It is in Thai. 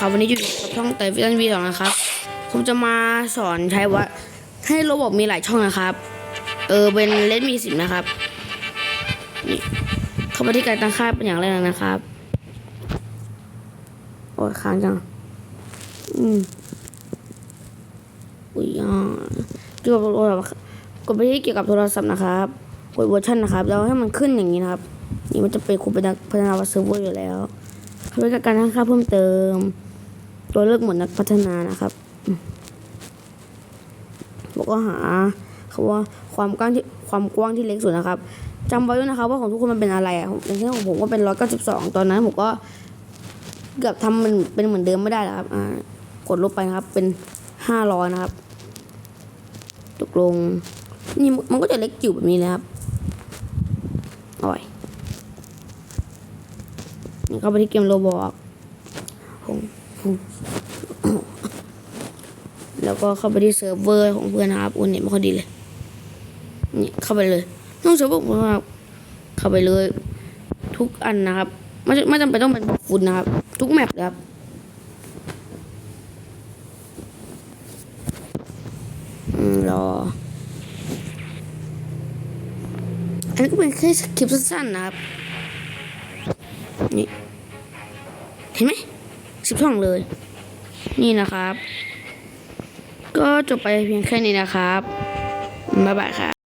นะครับ วันนี้อยู่กับช่องเตยฟิตันวีสองนะครับ ผมจะมาสอนใช้ว่าให้โรบอทมีหลายช่องนะครับ เออเป็นเลนมีสิบนะครับ นี่เข้าไปที่การตั้งค่าเป็นอย่างแรกนะครับ โอ้ยค้างจัง อืมอุ้ยอ่าเกี่ยวกับโทรศัพท์กดไปที่เกี่ยวกับโทรศัพท์นะครับกดเวอร์ชันนะครับแล้วให้มันขึ้นอย่างนี้นะครับ นี่มันจะเป็นคุณเป็นพัฒนาเซิร์ฟเวอร์อยู่แล้วเขาเรียกการตั้งค่าเพิ่มเติม ตัวเลือกหมดนักพัฒนานะครับอืมแล้วก็หาคำว่าความกว้างที่ความกว้างที่เล็กสุดนะครับจำไว้ด้วยนะครับว่าของทุกคนมันเป็นอะไรอะอย่างเช่นของผมก็เป็นร้อยเก้าสิบสองตอนนั้นผมก็เกือบทำมันเป็นเหมือนเดิมไม่ได้แล้วครับอ่ากดลบไปนะครับ เป็นห้าร้อยนะครับตกลงนี่มันก็จะเล็กจิ๋วแบบนี้นะครับเอาไว้เข้าไปที่เกมโรบอกของของ แล้วก็เข้าไปที่เซิร์ฟเวอร์ของเพื่อนนะครับอุ้นเนี่ยไม่ค่อยดีเลย นี่เข้าไปเลยต้องเซิร์ฟเวอร์นะครับเข้าไปเลย ทุกอันนะครับ ไม่ไม่จำเป็นต้องเป็นฟุตนะครับ ทุกแมปเลยครับอืมรอ อันนี้ก็เป็นแค่คลิปสั้นๆนะครับ นี่ เห็นไหม สิบช่องเลย นี่นะครับ ก็จบไปเพียงแค่นี้นะครับบ๊ายบายครับ